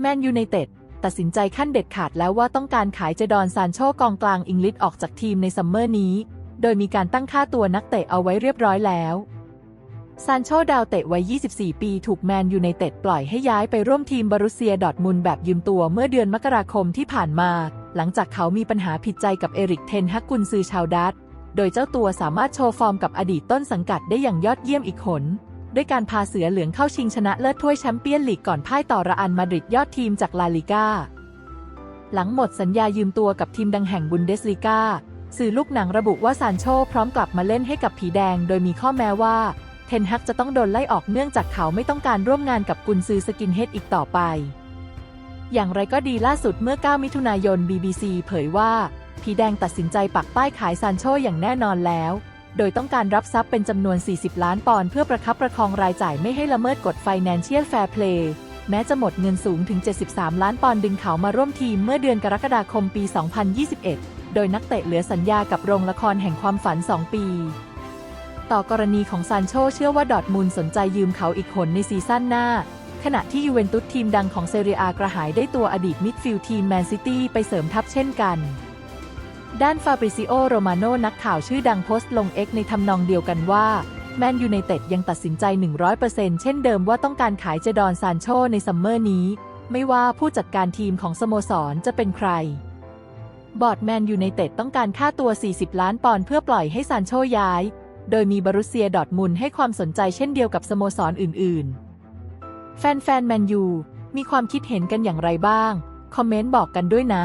แมนยูไนเต็ดตัดสินใจขั้นเด็ดขาดแล้วว่าต้องการขายเจดอนซานโชกองกลางอังกฤษออกจากทีมในซัมเมอร์นี้ โดยมีการตั้งค่าตัวนักเตะเอาไว้เรียบร้อยแล้วซานโชดาวเตะวัย 24 ปีถูกแมนยูไนเต็ดปล่อยให้ย้ายไปร่วมทีมบารุเซียดอทมุนแบบยืมตัวเมื่อเดือนมกราคมที่ผ่านมา หลังจากเขามีปัญหาผิดใจกับเอริกเทนฮักกุนซือชาวดัตโดยเจ้าตัวสามารถโชว์ฟอร์มกับอดีตต้นสังกัดได้อย่างยอดเยี่ยมอีกหน ด้วยการพาเสือเหลืองเข้าชิงชนะเลิศถ้วยแชมเปี้ยนลีกก่อนพ่ายต่อระอันมาดริดยอดทีมจากลาลิก้า หลังหมดสัญญายืมตัวกับทีมดังแห่งบุนเดสลีกาสื่อลูกหนังระบุว่าซานโชพร้อมกลับมาเล่นให้กับผีแดง โดยมีข้อแม้ว่า เทนฮักจะต้องโดนไล่ออกเนื่องจากเขาไม่ต้องการร่วมงานกับกุนซือสกินเฮดอีกต่อไป อย่างไรก็ดีล่าสุดเมื่อ 9 มิถุนายน BBC เผยว่าผีแดงตัดสินใจปักป้ายขายซานโชอย่างแน่นอนแล้ว โดยต้องการรับทรัพย์เป็นจำนวน 40 ล้านปอนด์เพื่อประคับประคองรายจ่ายไม่ให้ละเมิดกฎ Financial Fair Play แม้จะหมดเงินสูงถึง 73 ล้านปอนด์ดึงเขามาร่วมทีมเมื่อเดือนกรกฎาคมปี 2021 โดยนักเตะเหลือสัญญากับโรงละครแห่งความฝัน 2 ปี ต่อกรณีของซานโชเชื่อว่าดอทมุนด์สนใจยืมเขาอีกคนในซีซั่นหน้า ขณะที่ยูเวนตุสทีมดังของเซเรียอากระหายได้ตัวอดีตมิดฟิลด์ทีมแมนซิตี้ไปเสริมทัพเช่นกัน ด้านฟาบริซิโอ โรมาโนนักข่าวชื่อดังโพสต์ลง X ในทำนองเดียวกันว่า แมนยูไนเต็ดยังตัดสินใจ 100%เช่นเดิมว่าต้องการขายเจดอนซานโชในซัมเมอร์นี้ ไม่ว่าผู้จัดการทีมของสโมสรจะเป็นใคร บอร์ดแมนยูไนเต็ดต้องการค่าตัว 40 ล้านปอนด์เพื่อปล่อยให้ซานโชย้าย โดยมีบารุเซียดอทมุนให้ความสนใจเช่นเดียวกับสโมสรอื่น ๆ แฟนๆแมนยูมีความคิดเห็นกันอย่างไรบ้าง คอมเมนต์บอกกันด้วยนะ